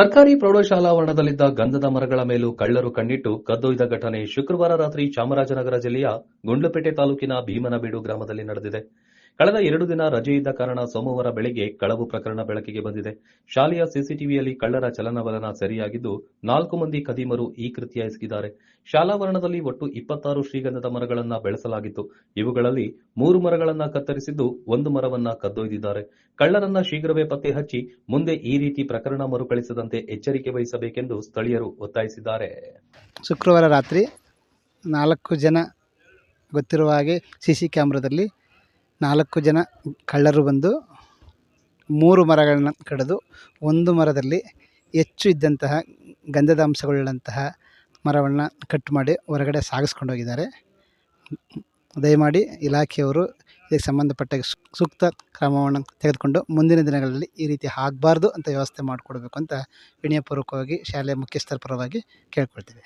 ಸರ್ಕಾರಿ ಪ್ರೌಢಶಾಲಾ ಆವರಣದಲ್ಲಿದ್ದ ಗಂಧದ ಮರಗಳ ಮೇಲೂ ಕಳ್ಳರು ಕಣ್ಣಿಟ್ಟು ಕದ್ದೊಯ್ದ ಘಟನೆ ಶುಕ್ರವಾರ ರಾತ್ರಿ ಚಾಮರಾಜನಗರ ಜಿಲ್ಲೆಯ ಗುಂಡ್ಲುಪೇಟೆ ತಾಲೂಕಿನ ಭೀಮನಬೀಡು ಗ್ರಾಮದಲ್ಲಿ ನಡೆದಿದೆ. ಕಳೆದ ಎರಡು ದಿನ ರಜೆ ಇದ್ದ ಕಾರಣ ಸೋಮವಾರ ಬೆಳಗ್ಗೆ ಕಳವು ಪ್ರಕರಣ ಬೆಳಕಿಗೆ ಬಂದಿದೆ. ಶಾಲೆಯ ಸಿಸಿಟಿವಿಯಲ್ಲಿ ಕಳ್ಳರ ಚಲನವಲನ ಸರಿಯಾಗಿದ್ದು ನಾಲ್ಕು ಮಂದಿ ಕದೀಮರು ಈ ಕೃತ್ಯ ಎಸಗಿದ್ದಾರೆ. ಶಾಲಾವರಣದಲ್ಲಿ ಒಟ್ಟು ಇಪ್ಪತ್ತಾರು ಶ್ರೀಗಂಧದ ಮರಗಳನ್ನು ಬೆಳೆಸಲಾಗಿತ್ತು. ಇವುಗಳಲ್ಲಿ ಮೂರು ಮರಗಳನ್ನು ಕತ್ತರಿಸಿದ್ದು ಒಂದು ಮರವನ್ನ ಕದ್ದೊಯ್ದಿದ್ದಾರೆ. ಕಳ್ಳರನ್ನ ಶೀಘ್ರವೇ ಪತ್ತೆ ಹಚ್ಚಿ ಮುಂದೆ ಈ ರೀತಿ ಪ್ರಕರಣ ಮರುಕಳಿಸದಂತೆ ಎಚ್ಚರಿಕೆ ವಹಿಸಬೇಕೆಂದು ಸ್ಥಳೀಯರು ಒತ್ತಾಯಿಸಿದ್ದಾರೆ. ಶುಕ್ರವಾರ ರಾತ್ರಿ ನಾಲ್ಕು ಜನ ಗೊತ್ತಿರುವ ಹಾಗೆ ಸಿ ಸಿ ಕ್ಯಾಮ್ರಾದಲ್ಲಿ ನಾಲ್ಕು ಜನ ಕಳ್ಳರು ಬಂದು ಮೂರು ಮರಗಳನ್ನು ಕಡಿದು ಒಂದು ಮರದಲ್ಲಿ ಹೆಚ್ಚು ಇದ್ದಂತಹ ಗಂಧದ ಅಂಶಗಳುಳ್ಳಂತಹ ಮರವನ್ನು ಕಟ್ ಮಾಡಿ ಹೊರಗಡೆ ಸಾಗಿಸ್ಕೊಂಡು ಹೋಗಿದ್ದಾರೆ. ದಯಮಾಡಿ ಇಲಾಖೆಯವರು ಇದಕ್ಕೆ ಸಂಬಂಧಪಟ್ಟ ಸೂಕ್ತ ಕ್ರಮವನ್ನು ತೆಗೆದುಕೊಂಡು ಮುಂದಿನ ದಿನಗಳಲ್ಲಿ ಈ ರೀತಿ ಆಗಬಾರ್ದು ಅಂತ ವ್ಯವಸ್ಥೆ ಮಾಡಿಕೊಡ್ಬೇಕು ಅಂತ ವಿನಯಪೂರ್ವಕವಾಗಿ ಶಾಲೆಯ ಮುಖ್ಯಸ್ಥರ ಪರವಾಗಿ ಕೇಳ್ಕೊಳ್ತೀವಿ